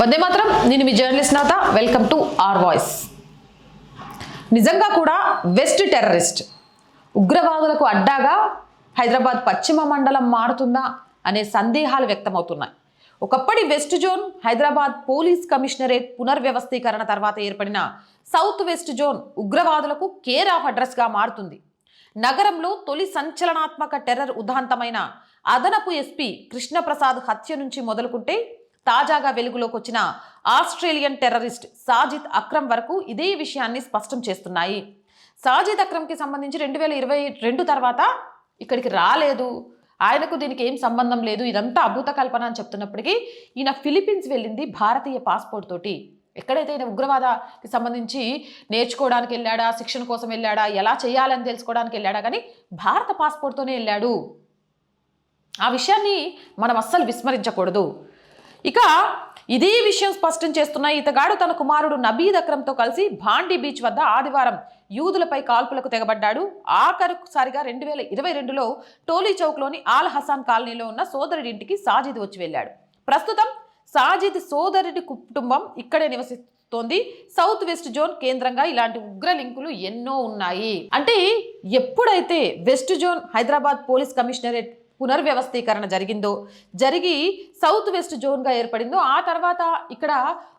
వందే మాత్రం. నేను మీ జర్నలిస్ట్ నాత వెల్కమ్ టు ఆర్ వాయిస్. నిజంగా కూడా వెస్ట్ టెర్రరిస్ట్. ఉగ్రవాదులకు అడ్డాగా హైదరాబాద్ పశ్చిమ మండలం మారుతుందా అనే సందేహాలు వ్యక్తమవుతున్నాయి. ఒకప్పటి west zone Hyderabad police commissionerate పునర్వ్యవస్థీకరణ తర్వాత ఏర్పడిన సౌత్ వెస్ట్ జోన్ ఉగ్రవాదులకు కేర్ ఆఫ్ అడ్రస్గా మారుతుంది. నగరంలో తొలి సంచలనాత్మక టెర్రర్ ఉదాంతమైన అదనపు ఎస్పీ కృష్ణప్రసాద్ హత్య నుంచి మొదలుకుంటే తాజాగా వెలుగులోకి వచ్చిన ఆస్ట్రేలియన్ టెర్రరిస్ట్ సాజిద్ అక్రమ్ వరకు ఇదే విషయాన్ని స్పష్టం చేస్తున్నాయి. సాజిద్ అక్రమ్కి సంబంధించి రెండు వేల ఇరవై రెండు తర్వాత ఇక్కడికి రాలేదు. ఆయనకు దీనికి ఏం సంబంధం లేదు. ఇదంతా అభూత కల్పన అని చెప్తున్నప్పటికీ ఈయన ఫిలిప్పీన్స్ వెళ్ళింది భారతీయ పాస్పోర్ట్ తోటి. ఎక్కడైతే ఈయన ఉగ్రవాదకి సంబంధించి నేర్చుకోవడానికి వెళ్ళాడా శిక్షణ కోసం వెళ్ళాడా ఎలా చేయాలని తెలుసుకోవడానికి వెళ్ళాడా కానీ భారత పాస్పోర్ట్తోనే వెళ్ళాడు. ఆ విషయాన్ని మనం అస్సలు విస్మరించకూడదు. ఇక ఇదే విషయం స్పష్టం చేస్తున్న ఇతగాడు తన కుమారుడు నబీద్ అక్రమ్తో కలిసి భాండీ బీచ్ వద్ద ఆదివారం యూదులపై కాల్పులకు తెగబడ్డాడు. ఆఖరుసారిగా రెండు వేల ఇరవై రెండులో టోలీ చౌక్లోని ఆల్ హసాన్ కాలనీలో ఉన్న సోదరుడింటికి సాజిద్ వచ్చి వెళ్ళాడు. ప్రస్తుతం సాజిద్ సోదరుడి కుటుంబం ఇక్కడే నివసిస్తోంది. సౌత్ వెస్ట్ జోన్ కేంద్రంగా ఇలాంటి ఉగ్ర లింకులు ఎన్నో ఉన్నాయి. అంటే ఎప్పుడైతే west zone Hyderabad police commissionerate పునర్వ్యవస్థీకరణ జరిగిందో జరిగి సౌత్ వెస్ట్ జోన్గా ఏర్పడిందో ఆ తర్వాత ఇక్కడ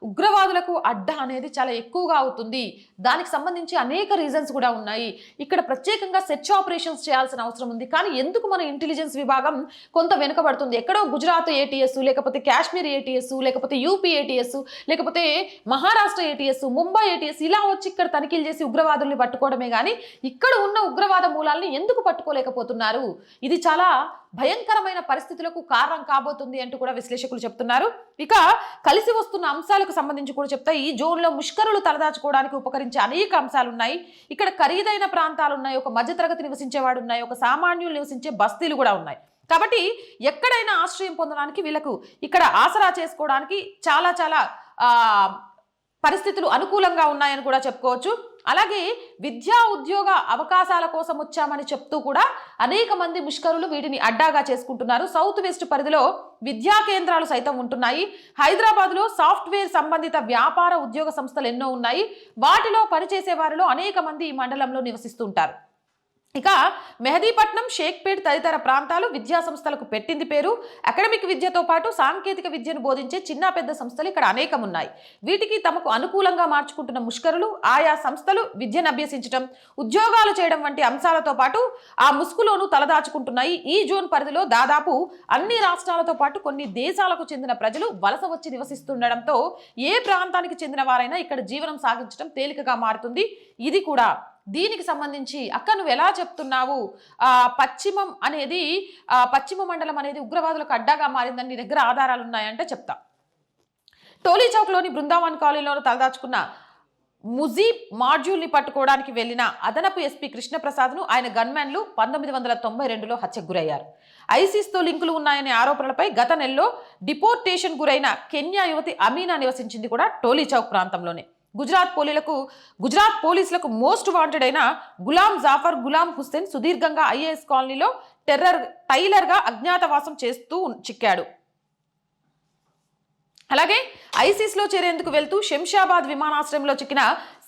ఉగ్రవాదులకు అడ్డ అనేది చాలా ఎక్కువగా అవుతుంది. దానికి సంబంధించి అనేక రీజన్స్ కూడా ఉన్నాయి. ఇక్కడ ప్రత్యేకంగా సెర్చ్ ఆపరేషన్స్ చేయాల్సిన అవసరం ఉంది. కానీ ఎందుకు మన ఇంటెలిజెన్స్ విభాగం కొంత వెనుకబడుతుంది? ఎక్కడో గుజరాత్ ఏటీఎస్ లేకపోతే కాశ్మీర్ ఏటీఎస్ లేకపోతే యూపీ ఏటీఎస్ లేకపోతే మహారాష్ట్ర ఏటీఎస్ ముంబై ఏటీఎస్ ఇలా వచ్చి ఇక్కడ తనిఖీలు చేసి ఉగ్రవాదుల్ని పట్టుకోవడమే కానీ ఇక్కడ ఉన్న ఉగ్రవాద మూలాల్ని ఎందుకు పట్టుకోలేకపోతున్నారు? ఇది చాలా భయంకరమైన పరిస్థితులకు కారణం కాబోతుంది అంటూ కూడా విశ్లేషకులు చెప్తున్నారు. ఇక కలిసి వస్తున్న అంశాలకు సంబంధించి కూడా చెప్తా ఈ జోన్లో ముష్కరులు తలదాచుకోవడానికి ఉపకరించే అనేక అంశాలు ఉన్నాయి ఇక్కడ ఖరీదైన ప్రాంతాలు ఉన్నాయి ఒక మధ్యతరగతి నివసించేవాడు ఉన్నాయి ఒక సామాన్యులు నివసించే బస్తీలు కూడా ఉన్నాయి. కాబట్టి ఎక్కడైనా ఆశ్రయం పొందడానికి వీళ్ళకు ఇక్కడ ఆసరా చేసుకోవడానికి చాలా చాలా పరిస్థితులు అనుకూలంగా ఉన్నాయని కూడా చెప్పుకోవచ్చు. అలాగే విద్యా ఉద్యోగ అవకాశాల కోసం వచ్చామని చెప్తూ కూడా అనేక మంది ముష్కరులు వీటిని అడ్డాగా చేసుకుంటున్నారు. సౌత్ వెస్ట్ పరిధిలో విద్యా కేంద్రాలు సైతం ఉంటున్నాయి. హైదరాబాద్లో సాఫ్ట్వేర్ సంబంధిత వ్యాపార ఉద్యోగ సంస్థలు ఎన్నో ఉన్నాయి. వాటిలో పనిచేసే వారిలో అనేక మంది ఈ మండలంలో నివసిస్తుంటారు ఇక మెహదీపట్నం షేక్పేట్ తదితర ప్రాంతాలు విద్యా సంస్థలకు పెట్టింది పేరు. అకాడమిక్ విద్యతో పాటు సాంకేతిక విద్యను బోధించే చిన్న పెద్ద సంస్థలు ఇక్కడ అనేకం ఉన్నాయి వీటికి తమకు అనుకూలంగా మార్చుకుంటున్న ముష్కరులు ఆయా సంస్థలు విద్యను అభ్యసించడం ఉద్యోగాలు చేయడం వంటి అంశాలతో పాటు ఆ ముసుగులోనూ తలదాచుకుంటున్నాయి. ఈ జోన్ పరిధిలో దాదాపు అన్ని రాష్ట్రాలతో పాటు కొన్ని దేశాలకు చెందిన ప్రజలు వలస వచ్చి నివసిస్తుండడంతో ఏ ప్రాంతానికి చెందిన వారైనా ఇక్కడ జీవనం సాగించడం తేలికగా మారుతుంది. ఇది కూడా దీనికి సంబంధించి అక్క నువ్వు ఎలా చెప్తున్నావు? పశ్చిమం అనేది పశ్చిమ మండలం అనేది ఉగ్రవాదులకు అడ్డాగా మారిందని నీ దగ్గర ఆధారాలు ఉన్నాయంటే చెప్తా. టోలీ చౌక్లోని బృందావన్ కాలనీలో తలదాచుకున్న ముజీబ్ మాడ్యూల్ని పట్టుకోవడానికి వెళ్ళిన అదనపు ఎస్పీ కృష్ణప్రసాద్ను ఆయన గన్మ్యాన్లు పంతొమ్మిది వందల తొంభై రెండులో హత్యకు గురయ్యారు. ఐసీస్తో లింకులు ఉన్నాయనే ఆరోపణలపై గత నెలలో డిపోర్టేషన్ గురైన కెన్యా యువతి అమీనా నివసించింది కూడా టోలీ చౌక్ ప్రాంతంలోనే. గుజరాత్ పోలీలకు గుజరాత్ పోలీసులకు మోస్ట్ వాంటెడ్ అయిన గులాం జాఫర్ గులాం హుస్సేన్ సుదీర్ఘంగా ఐఏఎస్ కాలనీలో టెర్రర్ టైలర్గా అజ్ఞాతవాసం చేస్తూ చిక్కాడు. అలాగే ఐసీస్లో చేరేందుకు వెళ్తూ శంషాబాద్ విమానాశ్రయంలో చిక్కిన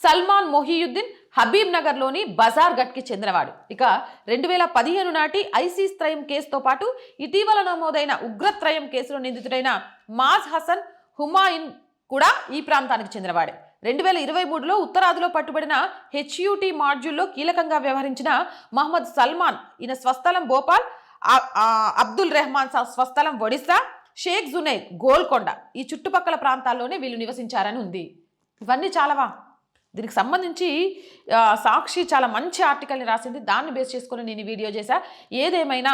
సల్మాన్ మొహియుద్దీన్ హబీబ్ నగర్లోని బజార్ గట్కి చెందినవాడు. ఇక రెండు వేల పదిహేను నాటి ఐసీస్ త్రయం కేసుతో పాటు ఇటీవల నమోదైన ఉగ్రత్రయం కేసులో నిందితుడైన మాజ్ హసన్ హుమాయిన్ కూడా ఈ ప్రాంతానికి చెందినవాడే. రెండు వేల ఇరవై మూడులో ఉత్తరాదిలో పట్టుబడిన హెచ్యుటి మాడ్యూల్లో కీలకంగా వ్యవహరించిన మహమ్మద్ సల్మాన్ ఈయన స్వస్థలం భోపాల్ అబ్దుల్ రెహమాన్ స- స్వస్థలం ఒడిశా షేక్ జునైద్ గోల్కొండ. ఈ చుట్టుపక్కల ప్రాంతాల్లోనే వీళ్ళు నివసించారని ఉంది. ఇవన్నీ చాలావా? దీనికి సంబంధించి సాక్షి చాలా మంచి ఆర్టికల్ని రాసింది. దాన్ని బేస్ చేసుకొని నేను వీడియో చేశా. ఏదేమైనా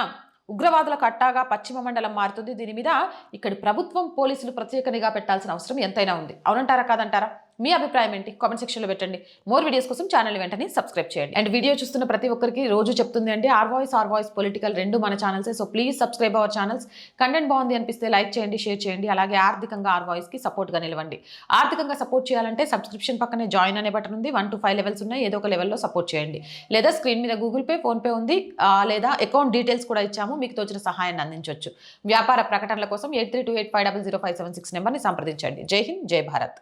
ఉగ్రవాదుల కట్టాగా పశ్చిమ మండలం మారుతుంది. దీని మీద ఇక్కడి ప్రభుత్వం పోలీసులు ప్రత్యేక నిఘా పెట్టాల్సిన అవసరం ఎంతైనా ఉంది. అవునంటారా కాదంటారా? మీ అభిప్రాయం ఏంటి? కామెంట్ సెక్షన్లో పెట్టండి. మోర్ వీడియోస్ కోసం ఛానల్ వెంటనే సబ్స్క్రైబ్ చేయండి. అండ్ వీడియో చూస్తున్న ప్రతి ఒక్కరికి రోజు చెప్తుంది అంటే R voice R voice political రెండు మన ఛానల్సే so please subscribe our channels content బాగుంది అనిపిస్తే లైక్ చేయండి షేర్ చేయండి. అలాగే ఆర్థికంగా ఆర్ వాయిస్కి సపోర్ట్గా నిలవండి. ఆర్థికంగా సపోర్ట్ చేయాలంటే సబ్స్క్రిప్షన్ పక్కనే జాయిన్ అనే బటన్ ఉంది. వన్ టు ఫైవ్ లెవెల్స్ ఉన్నాయి. ఏదో ఒక లెవెల్లో సపోర్ట్ చేయండి. లేదా స్క్రీన్ మీద గూగుల్ పే ఫోన్పే ఉంది. లేదా అకౌంట్ డీటెయిల్స్ కూడా ఇచ్చాము. మీకు తోచిన సహాయాన్ని అందించవచ్చు వ్యాపార ప్రకటనల కోసం eight three two eight five double zero five seven six నెంబర్ని సంప్రదించండి. జై హింద్ జై భారత్.